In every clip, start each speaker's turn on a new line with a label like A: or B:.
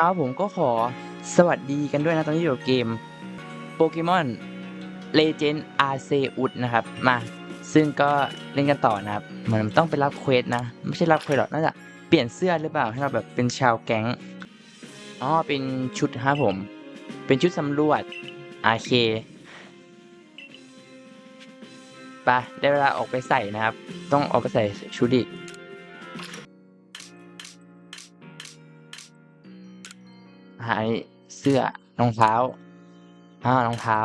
A: ครับผมก็ขอสวัสดีกันด้วยนะตอนนี้อยู่เกมโปเกมอน Legend Arceus นะครับ มา ซึ่งก็เล่นกันต่อนะครับเหมือนต้องไปรับเควสนะ ไม่ใช่รับเควสหรอกน่าจะเปลี่ยนเสื้อหรือเปล่า ให้เราแบบเป็นชาวแก๊ง อ๋อ เป็นชุดครับผม เป็นชุดสำรวจโอเคไปได้เวลาออกไปใส่นะครับ ต้องออกไปใส่ชุดอีก หายเสื้อรองเท้าอ่ารองเท้า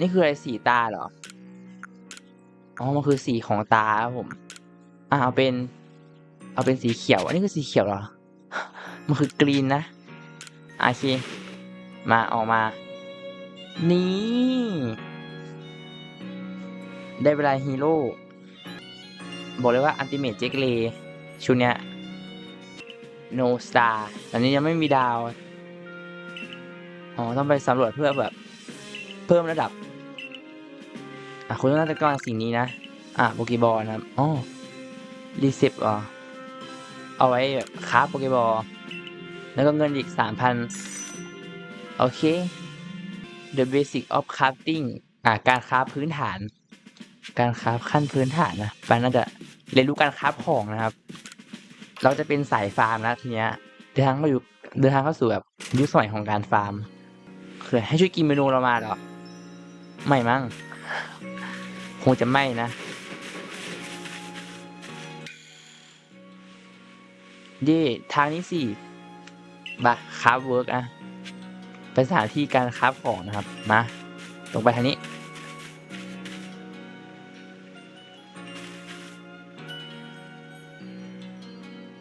A: นี่คืออะไรสีตาเหรอ อ๋อ มันคือสีของตาครับผม อ่าเอาเป็น เอาเป็นสีเขียว อันนี้คือสีเขียวเหรอ มันคือกรีนนะโอเค มาออกมา นี่ ได้เวลาฮีโร่ บอกเลยว่าอันติเม e เจ k เล ชุดเนี้ย no star ตอนนี้ยังไม่มีดาว อ๋อ ต้องไปสำรวจเพื่อแบบ เพิ่มระดับ อะ คุณน่าจะกำลังสิ่งนี้นะ อะโปเกบอลนะครับ อ๋อรีเซปอะเอาไว้แบบคราโปเกบอล แล้วก็เงินอีกสามพันโอเค the basic of crafting อะการคราฟพื้นฐาน การคราฟขั้นพื้นฐานนะปานน่าจะเรียนรู้การคราฟของนะครับ เราจะเป็นสายฟาร์มแล้วทีเนี้ยเดินทางมาอยู่เดินทางเข้าสู่แบบยุคสมัยของการฟาร์มคือให้ช่วยกินเมนูเรามาหรอไม่มั้งคงจะไม่นะเย่ทางนี้สิบะคราฟเวิร์กอะเป็นสถานที่การคราฟของนะครับ มาตรงไปทางนี้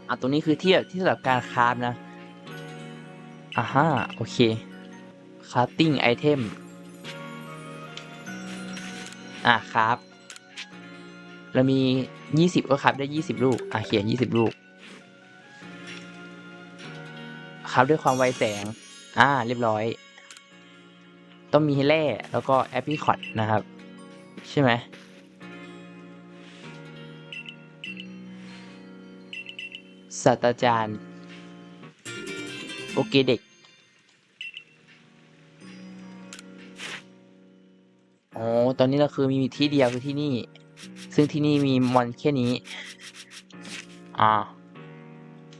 A: อะตรงนี้คือที่แบบที่สำหรับการคราฟนะอ่าฮะโอเคคราฟติ้งไอเทมอะครับเรามียี่สิบก็ครับได้ยี่สิบลูก อะเขียนยี่สิบลูก ครับด้วยความไวแสง อ่า เรียบร้อย ต้องมีแร่แล้วก็แอปพิคอตนะครับ ใช่ไหม ศาสตราจารย์ โอเคเด็กอ๋อตอนนี้เราคือมีที่เดียวคือที่นี่ ซึ่งที่นี่มีมอนแค่นี้ อ่า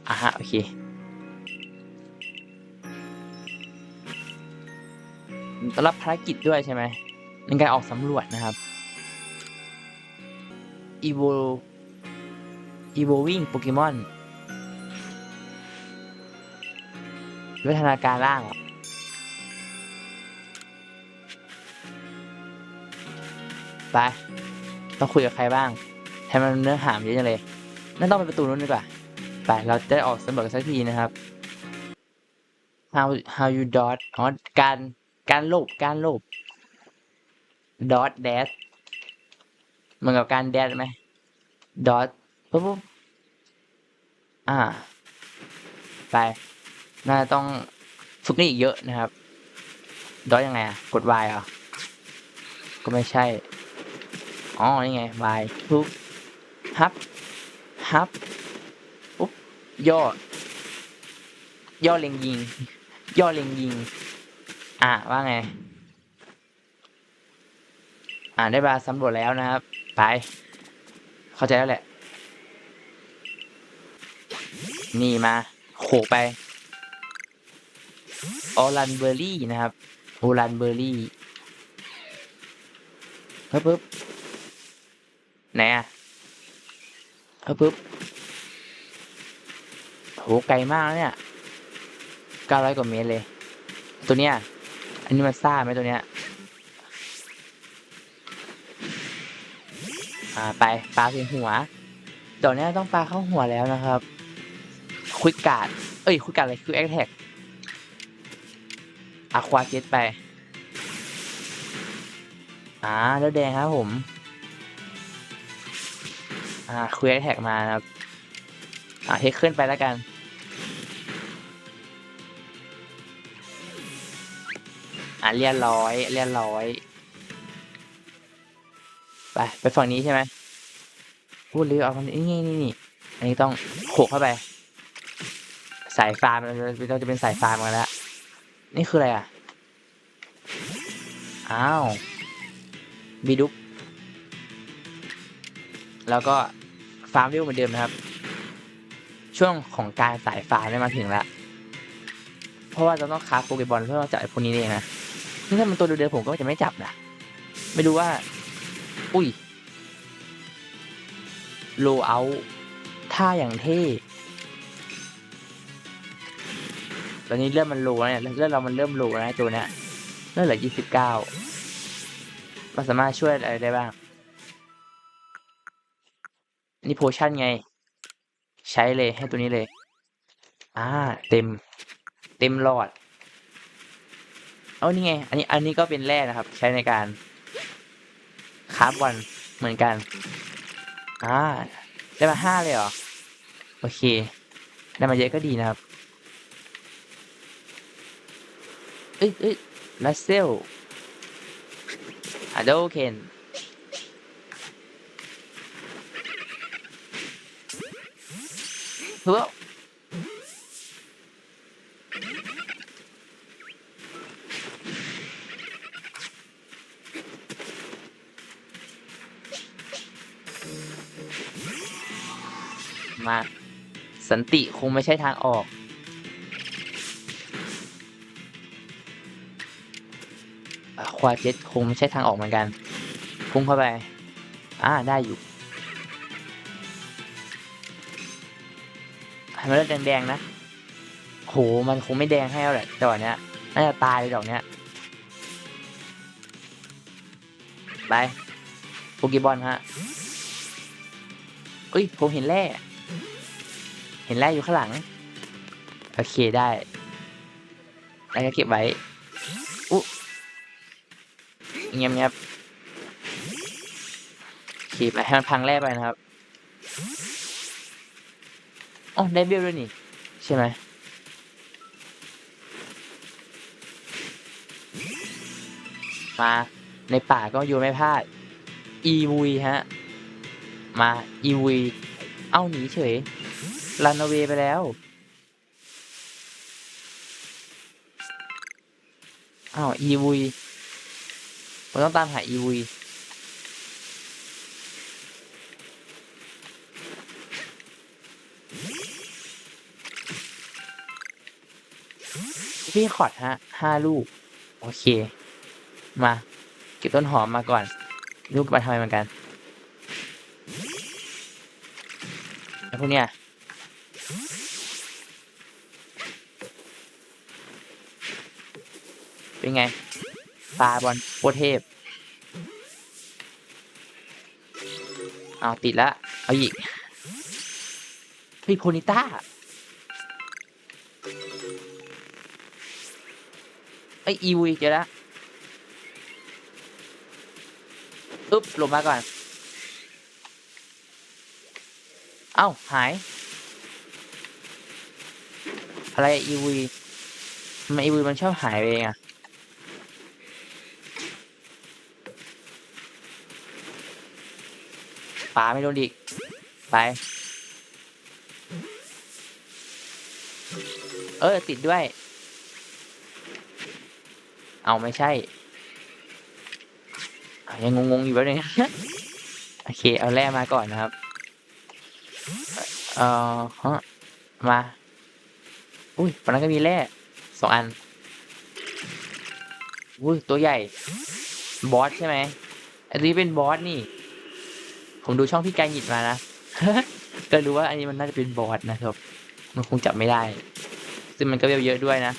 A: อ่าฮะ โอเครับภารกิจด้วยใช่ไหมในการออกสำรวจนะครับ evo evolving Pokemon วิวั ฒนาการร่างไป ต้องคุยกับใครบ้างให้มันเนื้อหามเยอะจังเลย นั่นต้องไปประตูนู้นดีกว่า ไป เราจะได้ออกสำรวจกันสักทีนะครับ how how you dot อ๋อการการลบการลบ dot dash เหมือนกับการ dash ไหม dot ปุ๊บปุ๊บอ่า ไป น่าจะต้องฝึกกันอีกเยอะนะครับดอทยังไงอะกด Y อะก็ไม่ใช่ อ๋อ นี่ไง Y ปุ๊บฮับฮับปุ๊บย่อ ย่อเล็งยิง ย่อเล็งยิง อะ ว่าไง อ่าได้มาสำรวจแล้วนะครับ ไป เข้าใจแล้วแหละ นี่มา โขกไป ออรันเบอร์รี่นะครับโอรันเบอร์รี่ปึ๊บปึ๊บไหนอะปึ๊บปึ๊บโหไกลมากเนี่ยเก้าร้อยกว่าเมตรเลย ตัวเนี้ย อันนี้มันซ่าไหมตัวเนี้ย อ่าไปปลาถึงหัวตอนนี้ต้องปลาเข้าหัวแล้วนะครับควิกการ์ด เอ้ยควิกการ์ดอะไรคือแอคแท็ก อะควาเจ็ตไป อ่าแล้วแดงครับผม อ่าคุยแท็กมาครับ อ่าเทคขึ้นไปแล้วกัน อ่าเรียร้อยเรียร้อย ไปไปฝั่งนี้ใช่ไหมพูดเลยเอาฝั่งนี้นี่นี่นี่อันนี้ต้องโขกเข้าไป สายฟาร์มเราจะเราจะเป็นสายฟาร์มกันแล้ว นี่คืออะไรอะ อ้าว บีดุ๊กแล้วก็ฟาร์มวิวเหมือนเดิมนะครับ ช่วงของการสายฟาร์มได้มาถึงแล้ว เพราะว่าเราต้องคาฟโปเกบอลเพื่อมาจับไอ้พวกนี้เองนะนี่ถ้ามันตัวเดิมผมก็จะไม่จับนะ ไม่รู้ว่า อุ้ย โลเอาท่าอย่างเท่ ตอนนี้เริ่มมันโลแล้วเนี่ยเริ่มเรามันเริ่มโลนะตัวเนี้ยเริ่มเหลือยี่สิบเก้ามันสามารถช่วยอะไรได้บ้าง นี่โพชั่นไง ใช้เลยให้ตัวนี้เลย อ่า เต็ม เต็มหลอด เอานี่ไง อันนี้ อันนี้ก็เป็นแร่นะครับ ใช้ในการคาราฟวันเหมือนกัน อ่า ได้มาห้าเลยเหรอ โอเค ได้มาเยอะก็ดีนะครับ เอ้ยเอ้ยลัสเซลอะโดเคนเฮ้ยมา สันติคงไม่ใช่ทางออก ควาเจ็ตคงไม่ใช่ทางออกเหมือนกัน พุ่งเข้าไป อ่า ได้อยู่ให้มันเลือดแดงๆนะ โห มันคงไม่แดงให้แล้วแหละดอกเนี้ย น่าจะตายเลยดอกเนี้ย ไปโปเกบอลฮะอุ้ย ผมเห็นแร่ เห็นแร่อยู่ข้างหลัง โอเคได้ แล้วก็เก็บไว้ เงียบเงียบขีบไปให้มันพังแร่ไปนะครับอ๋อได้เบลด้วยนี่ใช่ไหมมาในป่าก็อยู่ไม่พลาดอีวุยฮะ มาอีวุยเอ้าหนีเฉยรันเวไปแล้วอ้าวอีวุย ผมต้องตามหาอีวุยพี่ขอดฮะห้าลูก โอเค มาเก็บต้นหอมมาก่อน ลูกมาทำไมเหมือนกันแล้วพวกเนี้ยเป็นไง ปลาบอลโคตรเทพเอาติดละ เอาอีกเฮ้ยโพนิต้า ไออีวีเจอละอึ๊บลงมาก่อน เอ้า หาย อะไรอีวีทำไมอีวีมันชอบหายไปเองอะ ปลาไม่โดนอีก ไป เออ ติดด้วย เอาไม่ใช่ ยังงงๆอยู่แป๊บนึง โอเค เอาแร่มาก่อนนะครับ เอ่อฮะมา อุ้ยตอนนั้นก็มีแร่สองอัน อุ้ย ตัวใหญ่ บอสใช่ไหมอันนี้เป็นบอสนี่ ผมดูช่องพี่กายหยิดมานะก็รู้ว่าอันนี้มันน่าจะเป็นบอสนะครับ มันคงจับไม่ได้ ซึ่งมันก็เวลเยอะด้วยนะ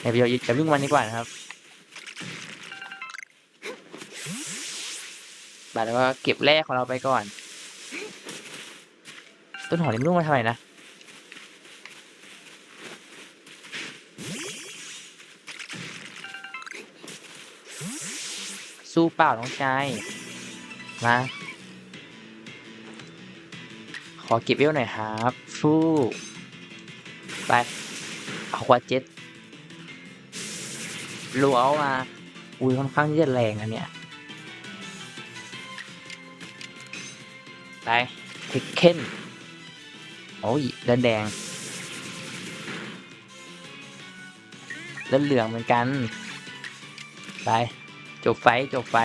A: แต่เวลจะวิ่งมันดีกว่านะครับบาดแล้วก็เก็บแร่ของเราไปก่อน ต้นหอมนี่ไม่รู้มาทำไมนะสู้เปล่าน้องชายมา ขอเก็บเวลหน่อยครับฟูไปเอาควาเจ็ตรัวเอามาอุ้ยค่อนข้างที่จะแรงอันเนี้ยไปเทคเคนโอ้ยเลือดแดงเลือดเหลืองเหมือนกัน ไป จบไฟจบไฟ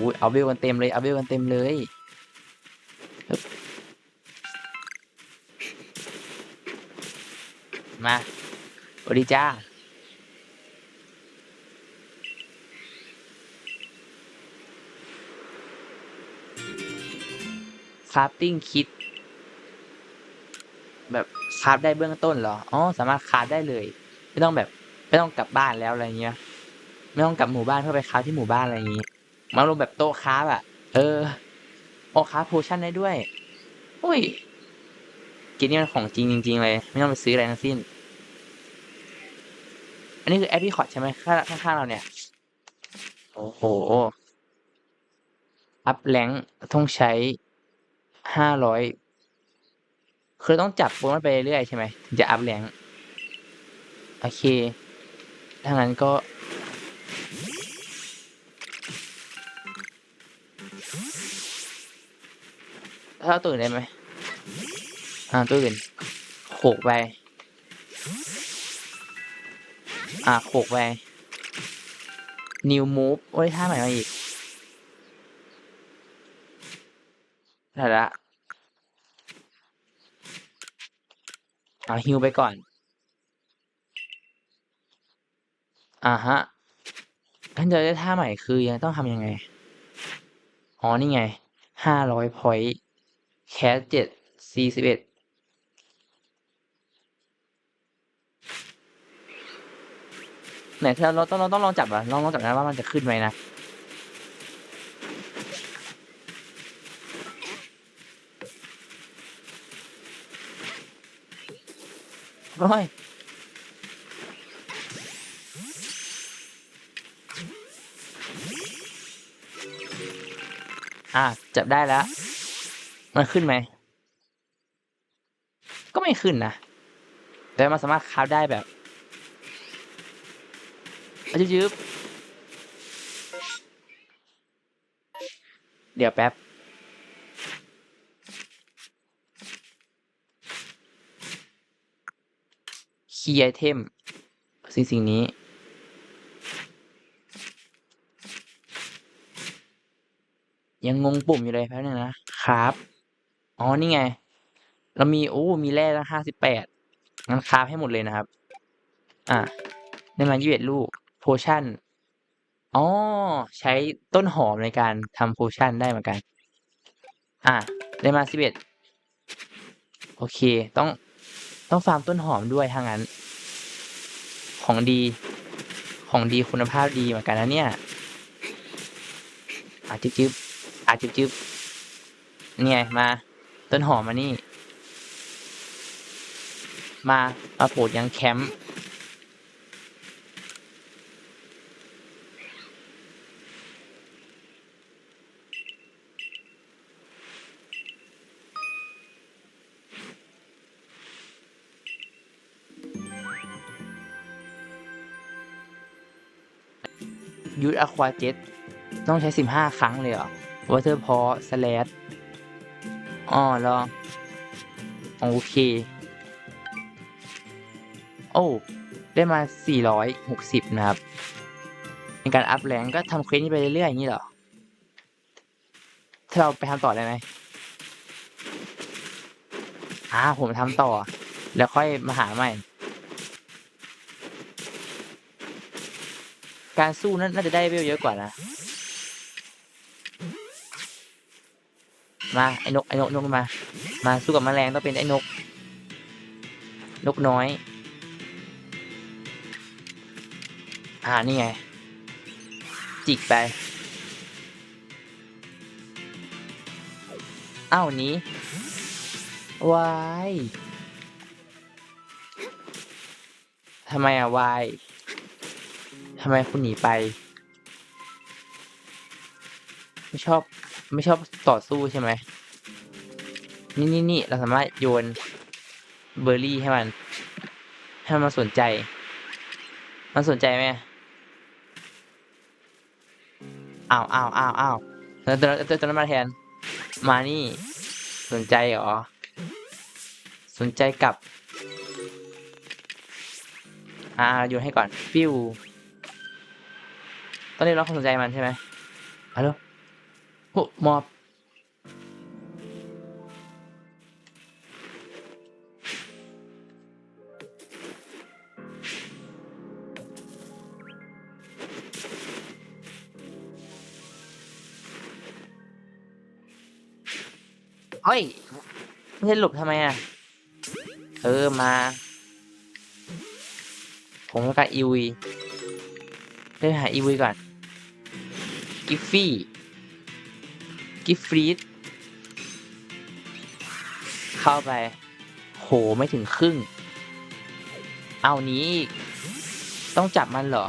A: อุ้ยเอาเบลกันเต็มเลยเอาเบลกันเต็มเลยมาสวัสดีจ้าคราฟติ้งคิด แบบคราฟได้เบื้องต้นเหรอ อ๋อ สามารถคราฟได้เลย ไม่ต้องแบบ ไม่ต้องกลับบ้านแล้วอะไรเงี้ย ไม่ต้องกลับหมู่บ้านเพื่อไปคราฟที่หมู่บ้านอะไรอย่างงี้ มาลงแบบโต๊ะคราฟอะเออโอ้คราฟโพชั่นได้ด้วยอุ้ยกมนี้มันของจริงจริง ๆ เลย ไม่ต้องไปซื้ออะไรทั้งสิ้น อันนี้คือแอปพลิคอตใช่ไหมข้างข้างเราเนี่ย โอ้โห อัพแรงต้องใช้ห้าร้อยคือต้องจับโปมันไปเรื่อยใช่ไหมถึงจะอัพแรงโอเค ถ้างั้นก็ ถ้าตื่นได้ไหมอ่าตื่นโขกไปอ่าโขกไป new move โอ้ยท่าใหม่มาอีกได้ละเอาฮิวไปก่อน อ่าฮะท่านจะได้ท่าใหม่คือยังต้องทำยังไง อ๋อ นี่ไง ห้าร้อยพอยต์ แคสเจ็ดสี่สิบเอ็ดไหนเธอเราต้องเราต้องลองจับเหรอลองลองจับนะว่ามันจะขึ้นไหมนะโอ้ยอะจับได้แล้ว มันขึ้นไหม ก็ไม่ขึ้นนะ แต่มันสามารถคราฟได้แบบยืบยืบเดี๋ยวแป๊บ คีย์ไอเทม สิ่งสิ่งนี้ยังงงปุ่มอยู่เลยแป๊บนึงนะครับ อ๋อนี่ไง เรามีโอ้ มีแร่ตั้งห้าสิบแปดงั้นคาฟให้หมดเลยนะครับ อะได้มายี่สิบลูก โพชั่น อ๋อ ใช้ต้นหอมในการทำโพชั่นได้เหมือนกัน อะ ได้มาสิบเอ็ดโอเค ต้องต้องฟาร์มต้นหอมด้วยถ้างั้น ของดี ของดีคุณภาพดีเหมือนกันนะเนี่ยอาจึ๊บจึ๊บอาจึ๊บจึ๊บเนี่ยมา ต้นหอมมานี่ มามาโผล่ยังแคมป์ยูดอะควาเจ็ตต้องใช้สิบห้าครั้งเลยเหรอวอเตอร์พอสแลด อ๋อเหรอ โอเค โอ้ ได้มาสี่ร้อยหกสิบนะครับ ในการอัพแรงก็ทำเควสนี้ไปเรื่อยๆอย่างนี้เหรอ ถ้าเราไปทำต่อได้ไหมอ่าผมทำต่อ แล้วค่อยมาหาใหม่ การสู้นั้นน่าจะได้เวลเยอะกว่านะ มาไอ้นกไอ้นกนกมา มาสู้กับแมลงต้องเป็นไอ้นก นกน้อย อ่านี่ไง จิกไปอ้าวนี้วายทำไมอะวายทำไมคุณหนีไป ไม่ชอบ ไม่ชอบต่อสู้ใช่ไหมนี่นี่นี่เราสามารถโยนเบอร์รี่ให้มัน ให้มันสนใจ มันสนใจไหมอ้าวอ้าวอ้าวอ้าวแล้วตัวตัวตัวนั้นมาแทน มานี่สนใจเหรอ สนใจกับ อ่าโยนให้ก่อน ปิ้ว ตองเรียกร้องความสนใจมันใช่ไหมฮัลโหล โอ้มอบเฮ้ยไม่ใช่หลบทำไมอะ เออ มา ผมการอีวีเดินหาอีวีก่อน กิฟฟี่ กิฟฟรีดเข้าไป โหไม่ถึงครึ่ง เอาหนี้อีกต้องจับมันเหรอ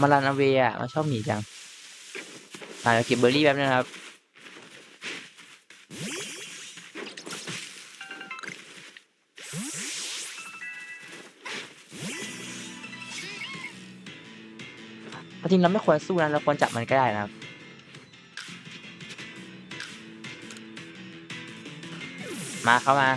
A: มารันอเวอะมันชอบหนีจังอ่าเดี๋ยวเก็บเบอร์รี่แป๊บนึงนะครับ จริงเราไม่ควรสู้นะเราควรจับมันก็ได้นะครับ มาเข้ามา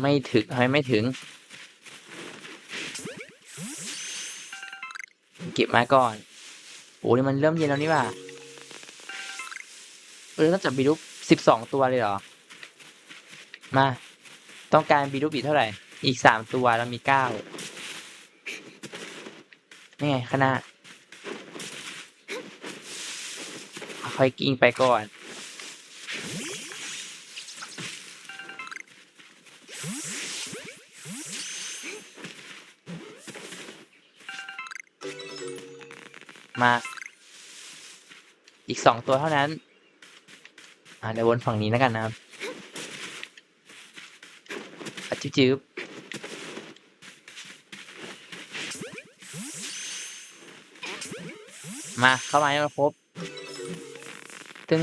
A: ไม่ถึงทำไมไม่ถึง เก็บมาก่อนโอ้นี่มันเริ่มเย็นแล้วนี่ว่าเออต้องจับบีรุปสิบสองตัวเลยเหรอ มา ต้องการบีรูบิเท่าไหร่ อีกสามตัวเรามีเก้านี่ไงข้าง ค่อยกิ้งไปก่อน มา อีกสองตัวเท่านั้น อ่าเดี๋ยววนฝั่งนี้แล้วกันนะครับอะจิ๊บจิ๊บมาเข้ามาให้มันครบ ตึง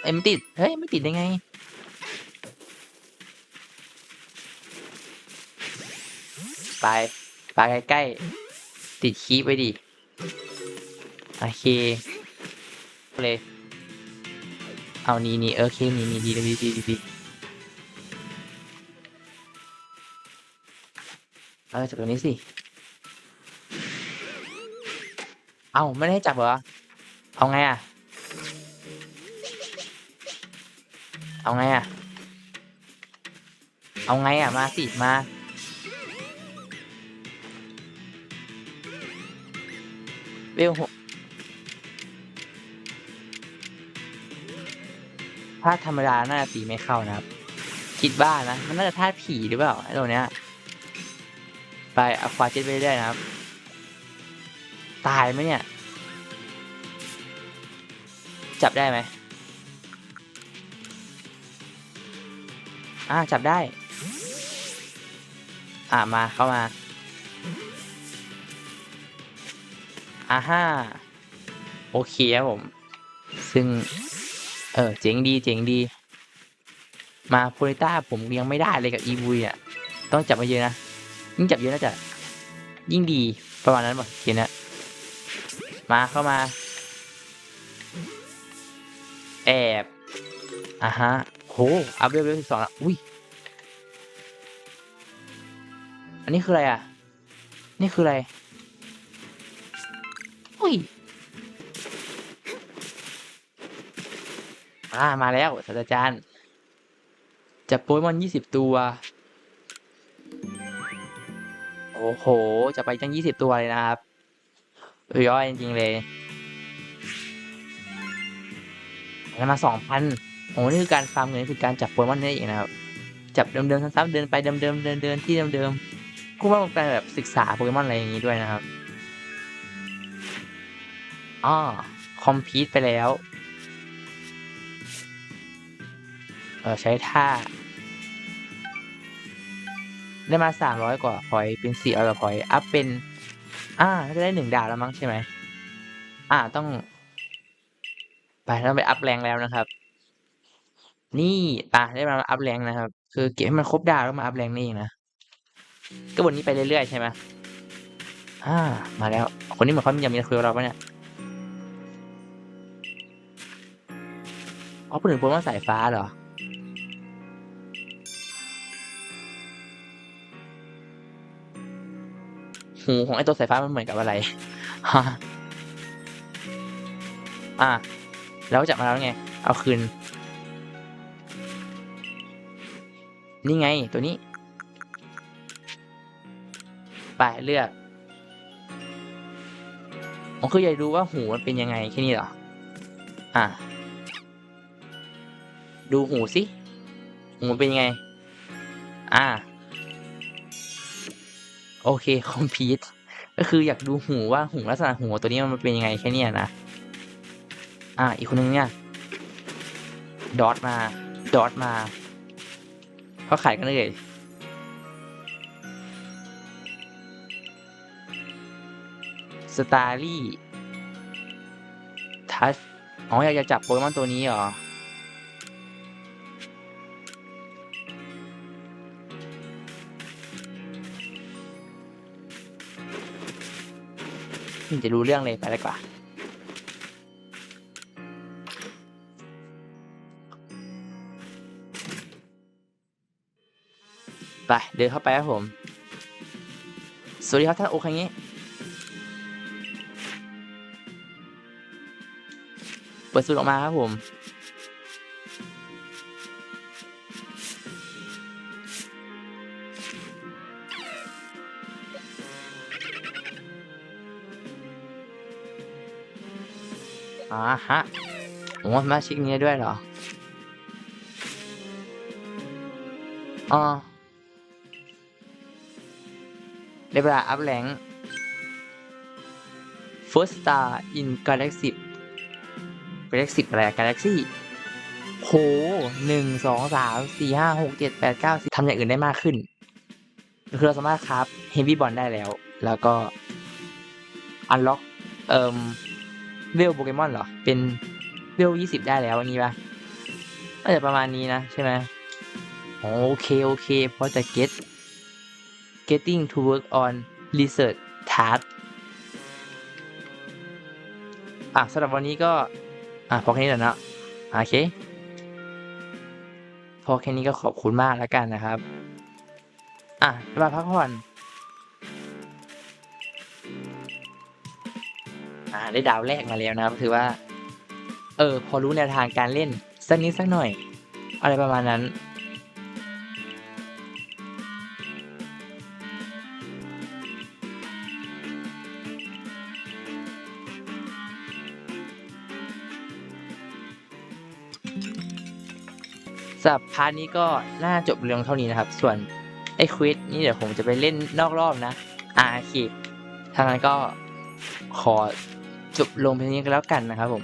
A: เอ้ยไม่ติด เฮ้ย ไม่ติดได้ไง ไปไปใกล้ๆ ติดคีบไว้ดิ โอเค เลย เอานี่นี่โอเค นี่นี่ดีดีดีดีดีเออจับตัวนี้สิ เอาไม่ได้จับเหรอ เอาไงอะ เอาไงอะ เอาไงอะ มาสิ มา เวลหกถ้าธรรมดา น่าจะตีไม่เข้านะครับ คิดว่านะ มันน่าจะท่าตุผีหรือเปล่าไอ้ตัวเนี้ย ไปอควาเจ็ตไปเรื่อยนะครับ ตายไหมเนี่ย จับได้ไหมอ่าจับได้ อ่ามาเข้ามาอ่าฮ่าโอเคครับผม ซึ่ง เออเจ๋งดีเจ๋งดี มาโพลิต้าผมยังไม่ได้เลยกับอีบุยอะ ต้องจับมาเยอะนะ ยิ่งจับเยอะน่าจะยิ่งดีประมาณนั้นป่ะเขียนนะมาเข้ามา แอบอะฮะโหอัพเวลเวลสิบสองแล้วอุ้ยอันนี้คืออะไรอะ นี่คืออะไรอุ้ยอ่ามาแล้วศาสตราจารย์จับโปเกมอนยี่สิบตัว โอ้โห จะไปตั้งยี่สิบตัวเลยนะครับเออย่อยจริงๆเลย แล้มาสองพันโอ้นี่คือการฟาร์มเงินคือการจับโปเกมอนนี่เองนะครับ จับเดิมๆซ้ำๆเดินไปเดิมๆเดินเดินที่เดิมๆกูว่ามันเป็นแบบศึกษาโปเกมอนอะไรอย่างงี้ด้วยนะครับอ๋อคอมพีทไปแล้ว เออใช้ท่า ได้มาสามร้อยกว่าพอยเป็นสี่ร้อยกว่าพอยอัพเป็น อ่าน่าจะได้หนึ่งดาวแล้วมั้งใช่ไหม อ่าต้อง ไปต้องไปอัพแรงแล้วนะครับ นี่อะได้มาอัพแรงนะครับ คือเก็บให้มันครบดาวแล้วมาอัพแรงนี่เองนะก็บนนี้ไปเรื่อยๆใช่ไหมอ่า มาแล้ว คนนี้เหมือนเขามีอยากมีคุยกับเราปะเนี่ยอ๋อพูดถึงโปเกมอนสายฟ้าเหรอหูของไอตัวสายฟ้ามันเหมือนกับอะไรฮะ แล้วจับมาแล้วไง เอาคืน นี่ไงตัวนี้ ไปเลือกอ๋อคืออยากรู้ว่าหูมันเป็นยังไงแค่นี้เหรอ อะ ดูหูสิ หูมันเป็นยังไง อ่า โอเค คอมพิวต์ก็คืออยากดูหูว่าหูลักษณะหูตัวนี้มันเป็นยังไงแค่นี้นะ อ่า อีกคนนึงเนี่ยดอทมาดอทมาเขาขายกันเลยสตาร์ลี่ทัชอ๋อ อยากจะจับโปเกมอนตัวนี้เหรอไมันจะรู้เรื่องเลยไปเลยกว่า เดินเข้าไปครับผม สวัสดีครับท่านโอคังนี้เปิดสูตรออกมาครับผม อ่าฮะโอ้มาชิกนี้ด้วยเหรออ๋อ ได้เวลาอัพแรง First Star in Galaxy Galaxy อะไร Galaxy โหหนึ่งสองสามสี่ห้าหกเจ็ดแปดเก้าสิบทำอย่างอื่นได้มากขึ้น คือเราสามารถครับ Heavy Bond ได้แล้ว แล้วก็ Unlock เอ่มเวลโปเกมอนเหรอ เป็นเวลยี่สิบได้แล้วอันนี้ปะน่าจะประมาณนี้นะ ใช่ไหมโอเค โอเคเพราะจะ get getting to work on research task อะสำหรับวันนี้ก็ อะพอแค่นี้และเนาะโอเค พอแค่นี้ก็ขอบคุณมากแล้วกันนะครับ อะมาพักผ่อนอ่าได้ดาวแรกมาแล้วนะครับถือว่า เออ พอรู้แนวทางการเล่น สักนิดสักหน่อย อะไรประมาณนั้นำหรับพาร์ทนี้ก็น่าจบเรื่องเท่านี้นะครับ ส่วนไอ้ควิสนี่เดี๋ยวผมจะไปเล่นนอกรอบนะอ่าคีบทางนั้นก็ขอจบลงเพียงนี้ก็แล้วกันนะครับผม